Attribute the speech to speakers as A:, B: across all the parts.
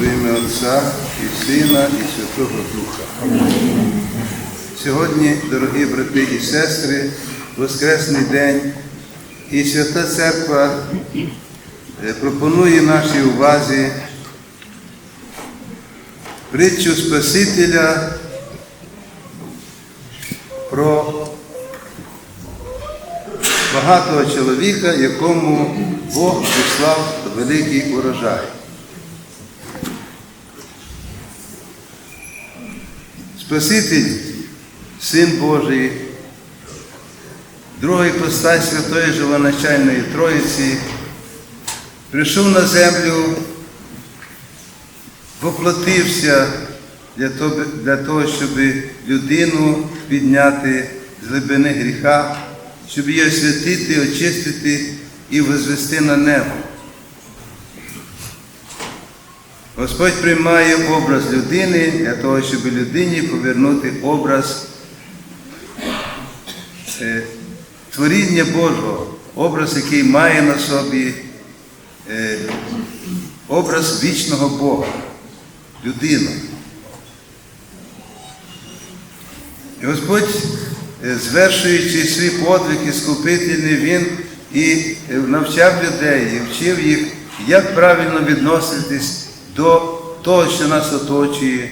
A: В ім'я Отця і Сина, і Святого Духа. Сьогодні, дорогі брати і сестри, Воскресний день, і Свята Церква е, пропонує нашій увазі притчу Спасителя про багатого чоловіка, якому Бог прислав великий урожай. Спаситель, Син Божий, другий постать Святої Живоначальної Троїці, прийшов на землю, воплотився для того, для того, щоб людину підняти з глибини гріха, щоб її освятити, очистити і возвести на небо. Господь приймає образ людини для того, щоб людині повернути образ е, творіння Божого, образ, який має на собі е, образ вічного Бога, людину. І Господь, е, звершуючи свій подвиг іскупительний, Він і навчав людей, і вчив їх, як правильно відноситись до того, що нас оточує,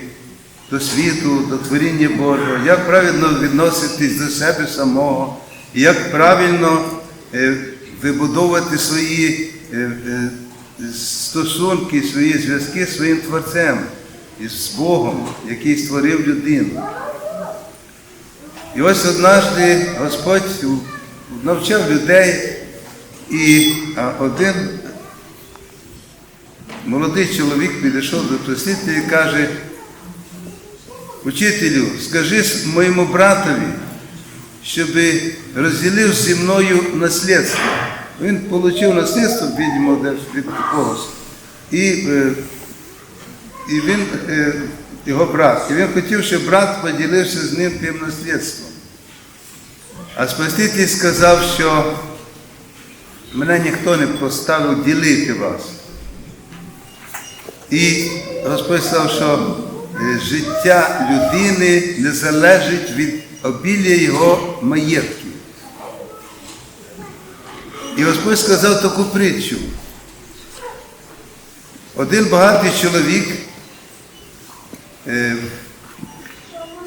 A: до світу, до творіння Божого, як правильно відноситись до себе самого, як правильно е, вибудовувати свої е, е, стосунки, свої зв'язки з своїм Творцем, із Богом, який створив людину. І ось однажды Господь навчав людей, і один молодий чоловік підійшов до Пресвітля і каже, учителю, скажи моєму братові, щоб розділив зі мною наслідство. Він отримав наслідство, десь від когось. І, е, і він, е, його брат, і він хотів, щоб брат поділився з ним тим наслідством. А Спаситель сказав, що мене ніхто не поставив ділити вас. І Господь сказав, що е, життя людини не залежить від обілля його маєтків. І Господь сказав таку притчу. Один багатий чоловік е,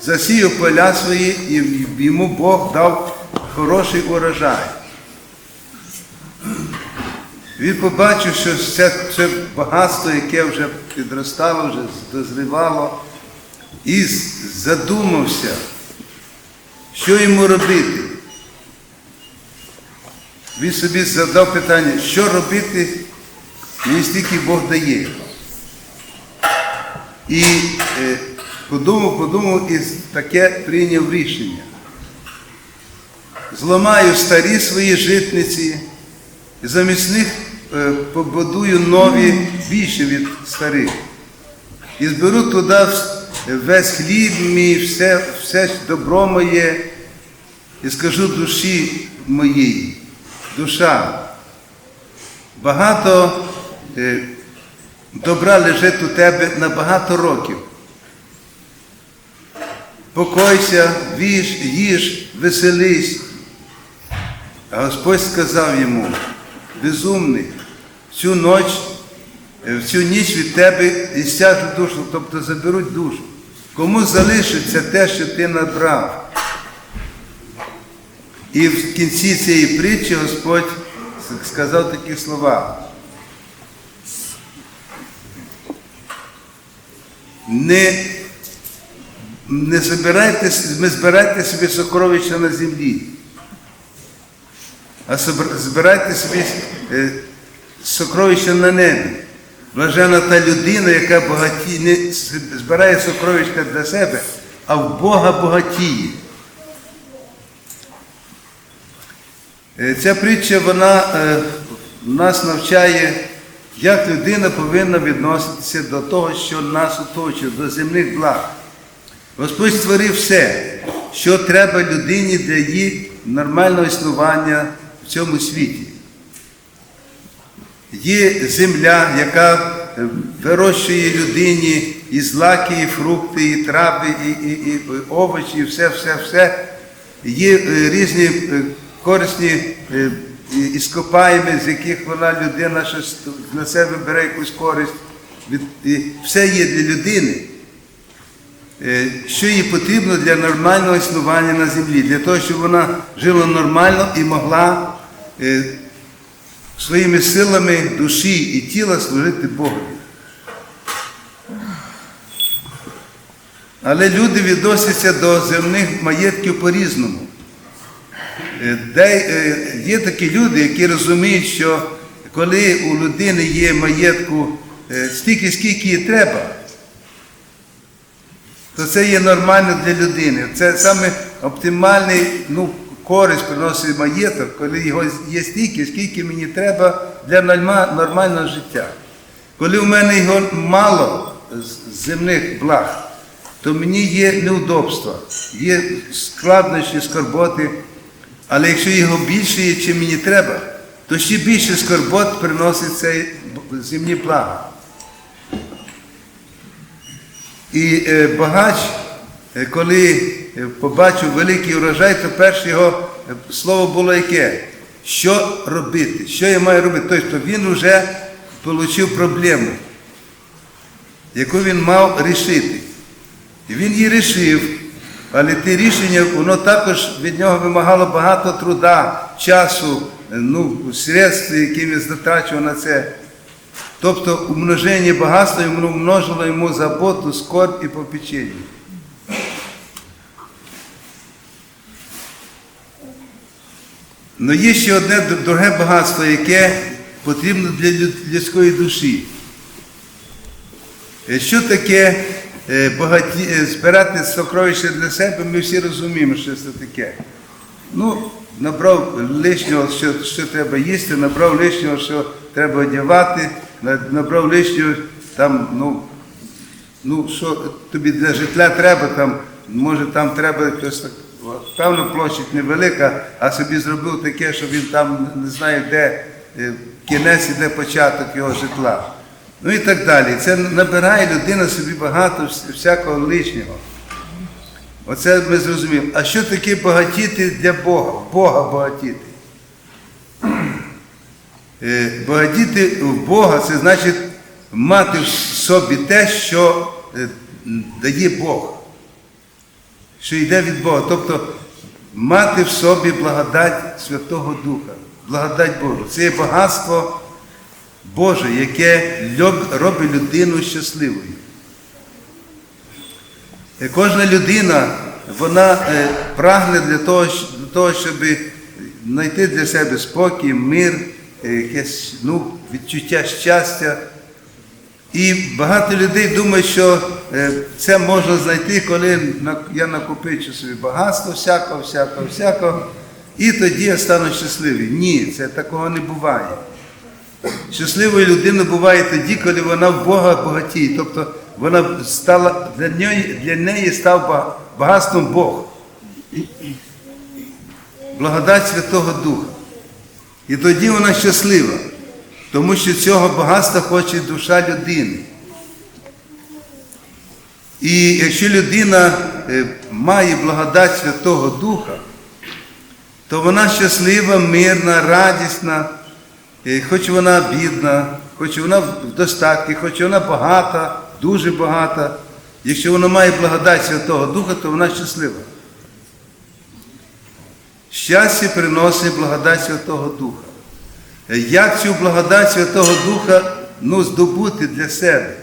A: засіяв поля свої, і йому Бог дав хороший урожай. Він побачив, що це, це багатство, яке вже підростало, вже дозрівало, і задумався, що йому робити. Він собі задав питання, що робити, мені стільки Бог дає. І е, подумав, подумав і таке прийняв рішення. Зламаю старі свої житниці, і замість них е, побудую нові більше від старих. І зберу туди весь хліб мій, все, все добро моє, і скажу душі моїй, душа. Багато е, добра лежить у тебе на багато років. Покойся, віж, їж, веселись. А Господь сказав йому, безумний, всю ніч, всю ніч від тебе і душу, тобто заберуть душу. Кому залишиться те, що ти набрав? І в кінці цієї притчі Господь сказав такі слова. Не, не збирайте, не збирайте собі сокровища на землі а збирайте собі е, сокровища на небі. Блажена та людина, яка багаті, не збирає сокровища для себе, а в Бога багатіє. Е, Ця притча вона е, нас навчає, як людина повинна відноситися до того, що нас оточує, до земних благ. Господь створив все, що треба людині для її нормального існування в цьому світі. Є земля, яка е, вирощує людині і злаки, і фрукти, і трави, і, і, і овочі, і все, все, все. Є е, різні е, корисні іскопаємі, з яких вона людина щось на себе бере якусь користь. Все є для людини. Що їй потрібно для нормального існування на землі, для того, щоб вона жила нормально і могла своїми силами душі і тіла служити Богу. Але люди відносяться до земних маєтків по-різному. Е, е, є такі люди, які розуміють, що коли у людини є маєтку е, стільки, скільки їй треба, то це є нормально для людини. Це саме оптимальний ну, користь приносить маєток, коли його є стільки, скільки мені треба для нормального життя. Коли в мене його мало земних благ, то мені є неудобства, є складнощі, скорботи. Але якщо його більше є, чим мені треба, то ще більше скорбот приносить цей земні блага. І е, багач, коли е, побачив великий урожай, то перше його е, слово було яке? Що робити? Що я маю робити? Тобто він вже отримав проблему, яку він мав рішити. І він її рішив, але те рішення, воно також від нього вимагало багато труда, часу, е, ну, средств, які він затрачував на це. Тобто умноження багатства йому множило йому заботу, скорбь і попечення. Но є ще одне друге багатство, яке потрібно для людської душі. Е, Що таке е, багаті... е, збирати сокровища для себе, ми всі розуміємо, що це таке. Ну, набрав лишнього, що, що треба їсти, набрав лишнього, що треба одягати, набрав лишнього, там, ну, ну, що тобі для житла треба, там, може там треба якось так, от, певна площадь невелика, а собі зробив таке, що він там не знає, де е, кінець і де початок його житла. Ну і так далі. Це набирає людина собі багато всякого лишнього. Оце ми зрозуміємо. А що таке багатіти для Бога? Бога багатіти. Е, Багатіти в Бога це значить мати в собі те, що е, дає Бог, що йде від Бога. Тобто мати в собі благодать Святого Духа, благодать Божу. Це є багатство Боже, яке робить людину щасливою. Е, Кожна людина, вона е, прагне для того, для того, щоб знайти для себе спокій, мир, е, якесь ну, відчуття щастя. І багато людей думають, що е, це можна знайти, коли я накопичу собі багатство всякого, всякого, всякого, і тоді я стану щасливий. Ні, це такого не буває. Щасливою людиною буває тоді, коли вона в Бога багатіє. Тобто вона стала для неї, для неї став багатством Бог. Благодать Святого Духа. І тоді вона щаслива, тому що цього багатства хоче душа людини. І якщо людина е, має благодать Святого Духа, то вона щаслива, мирна, радісна, Е, хоч вона бідна, хоч вона в достатку, хоч вона багата, дуже багата. Якщо вона має благодать Святого Духа, то вона щаслива. Щастя приносить благодать Святого Духа. Е, Як цю благодать Святого Духа ну, здобути для себе?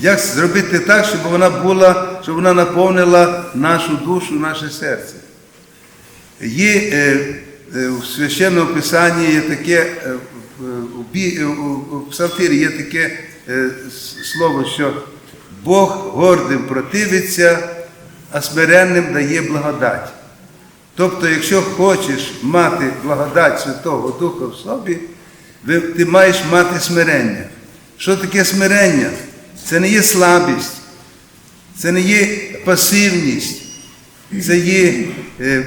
A: Як зробити так, щоб вона була, щоб вона наповнила нашу душу, наше серце? Є е, е, в священному писанні є таке, е, е, у псалтирі є таке е, слово, що Бог гордим противиться, а смиренним дає благодать. Тобто, якщо хочеш мати благодать Святого Духа в собі, ти маєш мати смирення. Що таке смирення? Це не є слабість, це не є пасивність, це є е,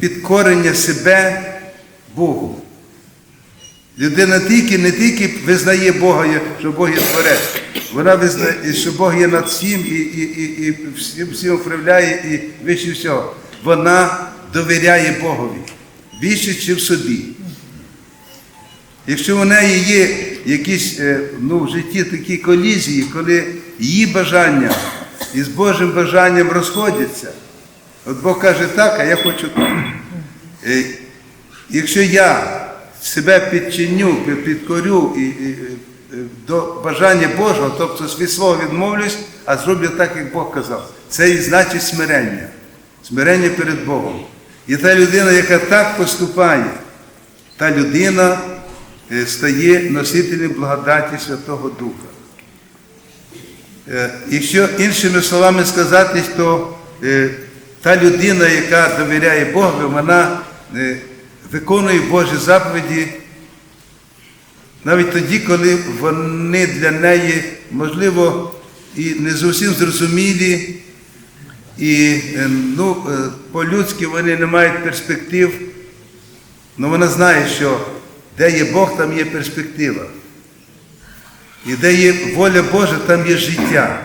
A: підкорення себе Богу. Людина тільки не тільки визнає Бога, що Бог є творець, вона визнає, що Бог є над всім і, і, і, і всім, всім управляє і вище всього. Вона довіряє Богові більше, ніж собі. Якщо у неї є якісь е, ну, в житті такі колізії, коли її бажання із Божим бажанням розходяться, от Бог каже так, а я хочу так. Е, Якщо я себе підчиню, підкорю і, і, е, до бажання Божого, тобто від свого відмовлюсь, а зроблю так, як Бог казав. Це і значить смирення. Смирення перед Богом. І та людина, яка так поступає, та людина е, стає носителем благодаті Святого Духа. Е, Якщо іншими словами сказати, то е, та людина, яка довіряє Богу, вона е, виконує Божі заповіді навіть тоді, коли вони для неї, можливо, і не зовсім зрозумілі, і е, ну, е, по-людськи вони не мають перспектив, але вона знає, що де є Бог, там є перспектива. І де є воля Божа, там є життя.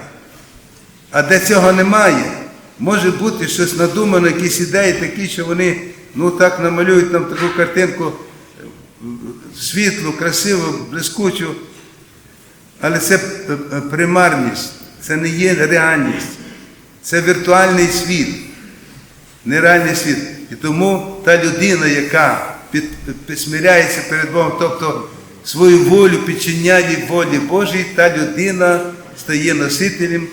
A: А де цього немає, може бути щось надумано, якісь ідеї такі, що вони ну так намалюють нам таку картинку е, світлу, красиву, блискучу. Але це п- п- примарність, це не є реальність, це віртуальний світ, нереальний світ. І тому та людина, яка під, під- перед Богом, тобто свою волю підчиняє волі Божій, та людина стає носителем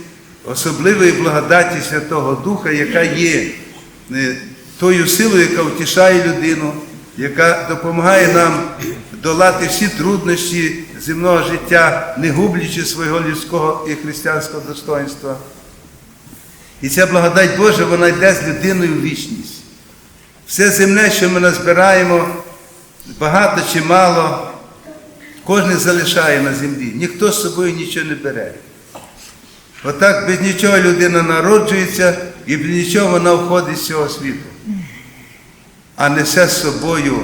A: особливої благодаті Святого Духа, яка є е, тою силою, яка втішає людину, яка допомагає нам долати всі труднощі земного життя, не гублячи свого людського і християнського достоинства. І ця благодать Божа, вона йде з людиною в вічність. Все земне, що ми назбираємо, багато чи мало, кожен залишає на землі. Ніхто з собою нічого не бере. Отак без нічого людина народжується і без нічого вона входить з цього світу. А несе з собою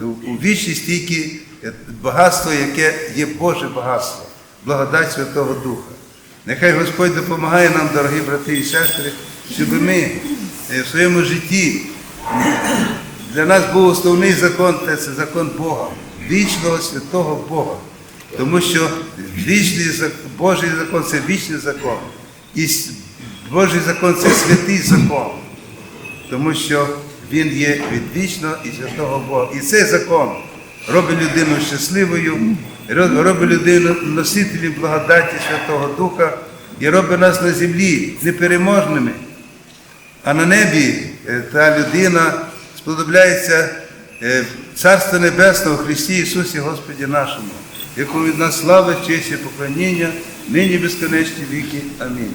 A: у вічність тільки багатство, яке є Боже багатство, благодать Святого Духа. Нехай Господь допомагає нам, дорогі брати і сестри, щоб ми е, в своєму житті для нас був основний закон, це закон Бога, вічного святого Бога. Тому що вічний Божий закон це вічний закон. І Божий закон це святий закон. Тому що він є від вічного і святого Бога. І цей закон робить людину щасливою, робить людину носителем благодаті Святого Духа і робить нас на землі непереможними. А на небі е, та людина сподобляється е, Царство Небесного Христі Ісусі Господі нашому, якому від нас слава, честь і поклоніння, нині безконечні віки. Амінь.